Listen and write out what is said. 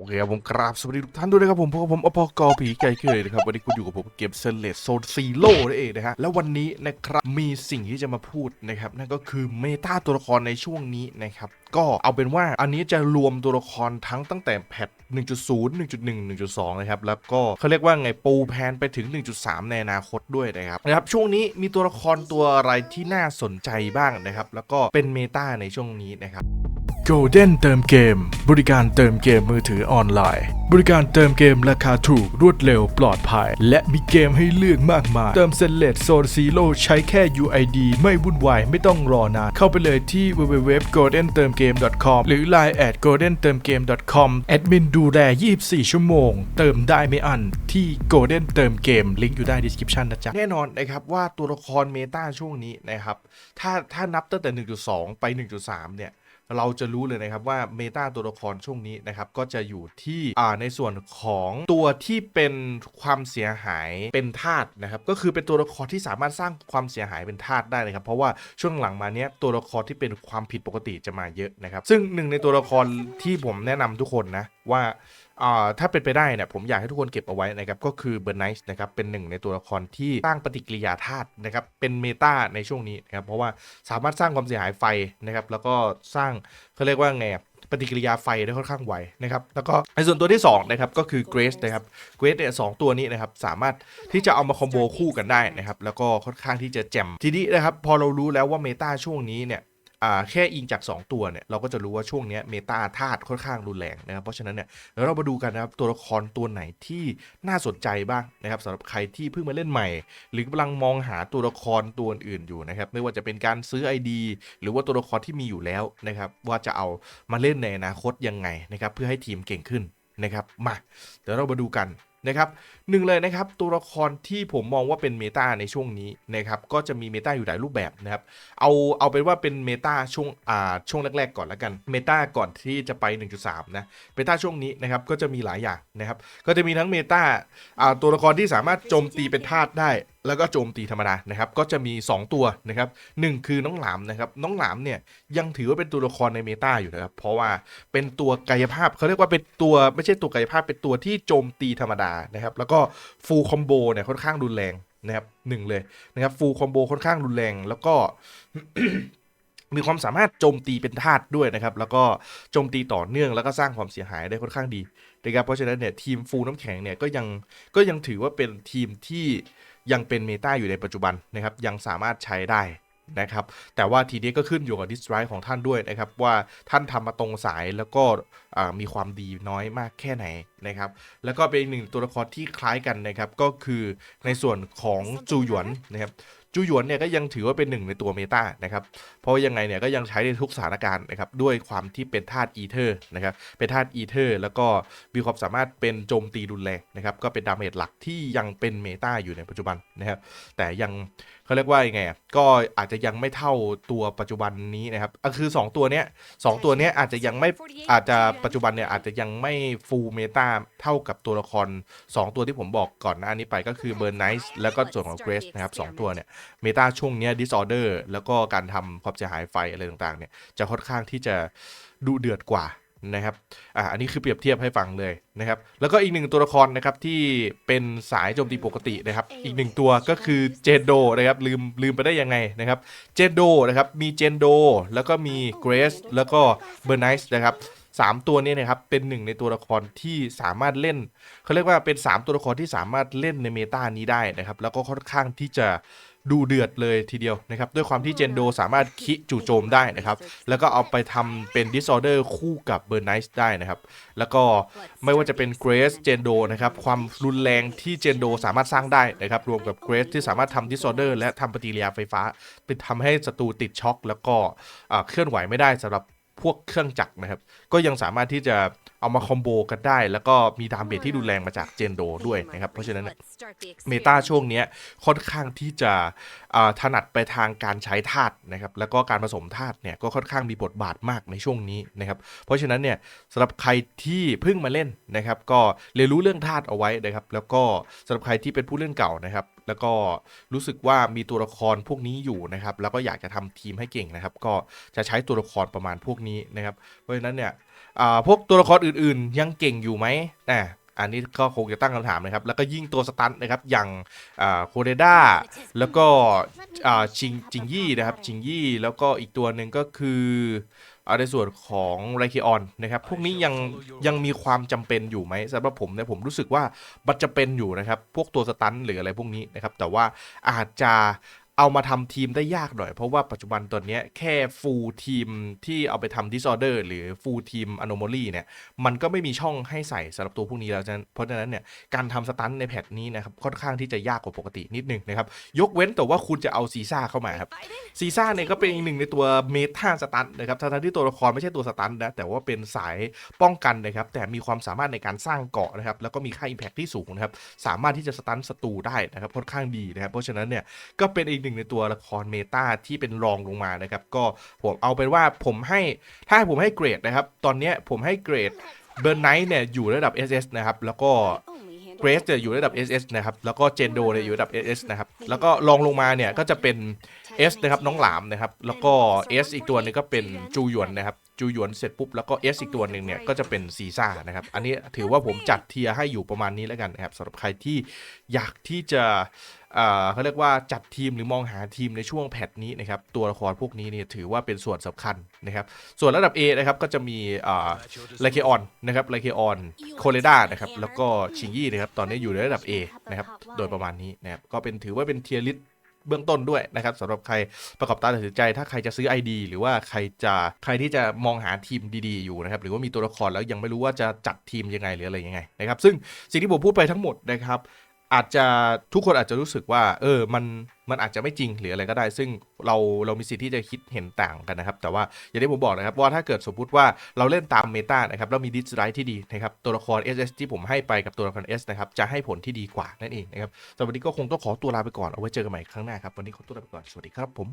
โอเคครับผมกราบสวัสดีทุกท่านด้วยนะครับผมพบกับผมอภกผีไก่เคยนะครับวันนี้คุณอยู่กับผมเกมเซเลตโซนซีโร่นั่นเองนะฮะแล้ววันนี้นะครับมีสิ่งที่จะมาพูดนะครับนั่นก็คือเมตาตัวละครในช่วงนี้นะครับ ก็เอาเป็นว่าอันนี้จะรวมตัวละครทั้งตั้งแต่แพท1.0 1.1 1.2 นะครับ แล้วก็เขาเรียกว่าไงปูแพนไปถึง 1.3 ในอนาคตด้วยนะครับนะครับ ช่วงนี้มีตัวละครตัวอะไรที่น่าสนใจบ้างนะครับ แล้วก็เป็นเมตาในช่วงนี้นะครับ Golden เติมเกม บริการเติมเกมมือถือออนไลน์ บริการเติมเกมราคาถูกรวดเร็วปลอดภัย และมีเกมให้เลือกมากมาย เติมเซนเลตโซนซีโร่ใช้แค่ UID ไม่วุ่นวายไม่ต้องรอนานเข้าไปเลยที่ www golden เติม goldentermgame.com หรือ line at goldentermgame.com แอดมินดูแล 24 ชั่วโมง เติมได้ไม่อันที่ Golden เติมเกม ลิงก์อยู่ใต้ description นะจ๊ะ แน่นอนนะครับว่าตัวละครเมตาช่วงนี้นะครับ ถ้าถ้านับตั้งแต่ 1.2 ไป 1.3 เนี่ย เราจะรู้เลยนะครับว่าเมตาตัวละครช่วงนี้นะครับก็จะอยู่ที่ในส่วนของตัวที่เป็นความเสียหายเป็นธาตุนะครับก็คือเป็นตัวละครที่สามารถสร้างความเสียหายเป็นธาตุได้นะครับ เพราะว่าช่วงหลังมาเนี้ยตัวละครที่เป็นความผิดปกติจะมาเยอะนะครับ ซึ่งหนึ่งในตัวละครที่ผมแนะนำทุกคนนะว่า ถ้าเป็นไปได้เนี่ยผมอยากให้ทุกคนเก็บเอาไว้นะครับก็คือเบอร์ไนส์นะครับเป็นหนึ่งในตัวละครที่สร้างปฏิกิริยาธาตุนะครับเป็นเมตาในช่วงนี้นะครับเพราะว่าสามารถสร้างความเสียหายไฟนะครับแล้วก็สร้างเขาเรียกว่าไงปฏิกิริยาไฟได้ค่อนข้างไวนะครับแล้วก็ในส่วนตัวที่2นะครับก็คือเกรสนะครับเกรสเนี่ยสองตัวนี้นะครับสามารถที่จะเอามาคอมโบคู่กันได้นะครับแล้วก็ค่อนข้างที่จะแจ่มทีนี้นะครับพอเรารู้แล้วว่าเมตาช่วงนี้เนี่ย แค่อิงจาก 2 ตัวเนี่ยเราก็จะรู้ว่าช่วงนี้เมตาธาตุค่อนข้างรุนแรงนะครับ เพราะฉะนั้นเนี่ยเดี๋ยวเรามาดูกันนะครับตัวละครตัวไหนที่น่าสนใจบ้างนะครับสำหรับใครที่เพิ่งมาเล่นใหม่ หรือกำลังมองหาตัวละครตัวอื่นอยู่นะครับไม่ว่าจะเป็นการซื้อ ID หรือว่าตัวละครที่มีอยู่แล้วนะครับว่าจะเอามาเล่นในอนาคตยังไงนะครับเพื่อให้ทีมเก่งขึ้นนะครับมาเดี๋ยวเรามาดูกัน นะครับหนึ่งเลยนะครับตัวละครที่ผมมองว่าเป็นเมตาในช่วงนี้นะครับก็จะมีเมตาอยู่หลายรูปแบบนะครับเอาเอาเป็นว่าเป็นเมตาช่วงอ่าช่วงแรก ๆ ก่อนแล้วกันเมตาก่อนที่จะไป 1.3 นะเมตาช่วงนี้นะครับก็จะมีหลายอย่างนะครับก็จะมีทั้งเมตาอ่าตัวละครที่สามารถโจมตีเป็นธาตุได้ แล้วก็โจมตีธรรมดานะครับก็จะมี 2 ตัวนะครับหนึ่งคือน้องหลามนะครับน้องหลามเนี่ยยังถือว่าเป็นตัวละครในเมตาอยู่นะครับเพราะว่าเป็นตัวกายภาพเขาเรียกว่าเป็นตัวไม่ใช่ตัวกายภาพเป็นตัวที่โจมตีธรรมดานะครับแล้วก็ฟูลคอมโบเนี่ยค่อนข้างรุนแรงนะครับหนึ่งเลยนะครับฟูลคอมโบค่อนข้างรุนแรงแล้วก็ มีความสามารถโจมตีเป็นธาตุด้วยนะครับ แล้วก็โจมตีต่อเนื่องแล้วก็สร้างความเสียหายได้ค่อนข้างดีนะครับเพราะฉะนั้นเนี่ยทีมฟูน้ำแข็งเนี่ยก็ยังก็ยังถือว่าเป็นทีมที่ยังเป็นเมตาอยู่ในปัจจุบันนะครับ ยังสามารถใช้ได้นะครับ แต่ว่าทีนี้ก็ขึ้นอยู่กับดิสไ i ของท่านด้วยนะครับ ว่าท่านทำมาตรงสายแล้วก็มีความดีน้อยมากแค่ไหนนะครับ แล้วก็เป็นหนึ่งตัวละครที่คล้ายกันนะครับ ก็คือในส่วนของจูหยวนนะครับจูหยวนเนี่ยก็ยังถือว่าเป็นหนึ่งในตัวเมตานะครับ เพราะยังไงเนี่ยก็ยังใช้ในทุกสถานการณ์นะครับด้วยความที่เป็นธาตุอีเทอร์นะครับเป็นธาตุอีเทอร์ แล้วก็มีความสามารถเป็นโจมตีรุนแรงนะครับก็เป็นดาเมจหลักที่ยังเป็นเมตาอยู่ในปัจจุบันนะครับแต่ยังเขาเรียกว่ายังไงก็อาจจะยังไม่เท่าตัวปัจจุบันนี้นะครับอะคือ 2 ตัวเนี้ยสองตัวเนี้ยอาจจะยังไม่อาจจะปัจจุบันเนี่ยอาจจะยังไม่ฟูลเมตาเท่ากับตัวละคร 2 ตัวที่ผมบอกก่อนหน้านี้ไปก็คือเบอร์ไนส์แล้วก็ส่วนของเกรสนะครับสตัวเนี่ยเมตาช่วงเนี้ย disorder แล้วก็การทำความเสียหายไฟอะไรต่างๆเนี่ยจะค่อนข้างที่จะดูเดือดกว่านะครับ อ่า อันนี้คือเปรียบเทียบให้ฟังเลยนะครับ แล้วก็อีกหนึ่งตัวละครนะครับที่เป็นสายโจมตีปกตินะครับ อีกหนึ่งตัวก็คือเจนโดนะครับ ลืมลืมไปได้ยังไงนะครับ เจนโดนะครับ มีเจนโด แล้วก็มีเกรสแล้วก็เบอร์ไนส์นะครับ สามตัวนี้นะครับเป็นหนึ่งในตัวละครที่สามารถเล่นเขาเรียกว่าเป็น 3 ตัวละครที่สามารถเล่นในเมตานี้ได้นะครับแล้วก็ค่อนข้างที่จะดูเดือดเลยทีเดียวนะครับด้วยความที่เจนโดสามารถคิจู่โจมได้นะครับแล้วก็เอาไปทำเป็น Disorder คู่กับเบอร์ไนส์ได้นะครับแล้วก็ไม่ว่าจะเป็นเกรสเจนโดนะครับความรุนแรงที่เจนโดสามารถสร้างได้นะครับรวมกับเกรสที่สามารถทำ Disorder และทำปฏิกิริยาไฟฟ้าเป็นทำให้ศัตรูติดช็อคแล้วก็เคลื่อนไหวไม่ได้สำหรับ พวกเครื่องจักรนะครับ ก็ยังสามารถที่จะเอามาคอมโบกันได้ แล้วก็มีดาเมจที่รุนแรงมาจากเจนโดด้วยนะครับ เพราะฉะนั้นเมตาช่วงนี้ค่อนข้างที่จะถนัดไปทางการใช้ธาตุนะครับ แล้วก็การผสมธาตุเนี่ยก็ค่อนข้างมีบทบาทมากในช่วงนี้นะครับ เพราะฉะนั้นเนี่ยสำหรับใครที่เพิ่งมาเล่นนะครับ ก็เรียนรู้เรื่องธาตุเอาไว้นะครับ แล้วก็สำหรับใครที่เป็นผู้เล่นเก่านะครับ แล้วก็รู้สึกว่ามีตัวละครพวกนี้อยู่นะครับ แล้วก็อยากจะทำทีมให้เก่งนะครับ ก็จะใช้ตัวละครประมาณพวกนี้นะครับ เพราะฉะนั้นเนี่ย พวกตัวละครอื่นๆ ยังเก่งอยู่ไหมอ่าอันนี้ก็คงจะตั้งคำถามนะครับ แล้วก็ยิ่งตัวสตันนะครับ อย่างโคเดด้า แล้วก็ชิงจิงยี่นะครับจิงยี่ แล้วก็อีกตัวหนึ่งก็คือในส่วนของไรคิออนนะครับ พวกนี้ยังยังมีความจำเป็นอยู่ไหมสำหรับผมเนี่ยผมรู้สึกว่ามันจะเป็นอยู่นะครับ พวกตัวสตันหรืออะไรพวกนี้นะครับ แต่ว่าอาจจะ เอามาทำทีมได้ยากหน่อย เพราะว่าปัจจุบันตอนเนี้ยแค่ฟูลทีมที่เอาไปทำ disorder หรือฟูลทีม anomaly เนี่ย มันก็ไม่มีช่องให้ใส่สำหรับตัวพวกนี้แล้วเพราะฉะนั้นเนี่ย การทำสตันในแพทนี้นะครับ ค่อนข้างที่จะยากกว่าปกตินิดนึงนะครับ ยกเว้นแต่ว่าคุณจะเอาซีซ่าเข้ามาครับซีซ่าเนี่ยก็เป็นอีกหนึ่งในตัวเมทาสตันนะครับทั้งที่ตัวละครไม่ใช่ตัวสตันนะแต่ว่าเป็นสายป้องกันนะครับแต่มีความสามารถในการสร้างเกาะนะครับแล้วก็มีค่าอิมแพคที่สูงนะครับสามารถที่จะสตันศัตรูได้นะครับค่อนข้างดีนะครับเพราะฉะนั้นเนี่ยก็เป็นอีกหนึ่งในตัวละครเมตาที่เป็นรองลงมานะครับ ก็ผมเอาเป็นว่าผมให้ถ้าผมให้เกรดนะครับ ตอนนี้ผมให้เกรดเบอร์ไนท์เนี่ยอยู่ระดับ SS นะครับ แล้วก็เกรสจะอยู่ระดับ SS นะครับ แล้วก็เจนโดเนี่ยอยู่ระดับ SS นะครับ แล้วก็ลองลงมาเนี่ยก็จะเป็น S นะครับน้องหลามนะครับ แล้วก็ S อีกตัวนึงก็เป็นจูหยวนนะครับ จูหยวนเสร็จปุ๊บแล้วก็ S อีกตัวหนึ่งเนี่ยก็จะเป็นซีซ่านะครับ อันนี้ถือว่าผมจัดเทียให้อยู่ประมาณนี้แล้วกันนะครับสำหรับใครที่อยากที่จะเขาเรียกว่าจัดทีมหรือมองหาทีมในช่วงแพทนี้นะครับตัวละครพวกนี้เนี่ยถือว่าเป็นส่วนสำคัญนะครับ ส่วนระดับ A นะครับก็จะมีไลเคออนนะครับไลเคออนโคเลดานะครับแล้วก็ชิงยี่นะครับตอนนี้อยู่ในระดับ A นะครับโดยประมาณนี้นะครับก็เป็นถือว่าเป็นเทียร์ลิส เบื้องต้นด้วยนะครับสำหรับใครประกอบตามตัดสินใจ ถ้าใครจะซื้อ ID หรือว่าใครจะใครที่จะมองหาทีมดีๆอยู่นะครับหรือว่ามีตัวละครแล้วยังไม่รู้ว่าจะจัดทีมยังไงหรืออะไรยังไงนะครับซึ่งสิ่งที่ผมพูดไปทั้งหมดนะครับ อาจจะทุกคนอาจจะรู้สึกว่า เออมันมันอาจจะไม่จริงหรืออะไรก็ได้ ซึ่งเราเรามีสิทธิ์ที่จะคิดเห็นต่างกันนะครับ แต่ว่าอย่างที่ผมบอกนะครับ ว่าถ้าเกิดสมมติว่าเราเล่นตามเมตานะครับแล้วมีดิสไรที่ดีนะครับ ตัวละคร SS ที่ผมให้ไปกับตัวละคร S นะครับ จะให้ผลที่ดีกว่านั่นเองนะครับสำหรับวันนี้ก็คงต้องขอตัวลาไปก่อนเอาไว้เจอกันใหม่ครั้งหน้าครับ วันนี้ขอตัวลาไปก่อนสวัสดีครับผม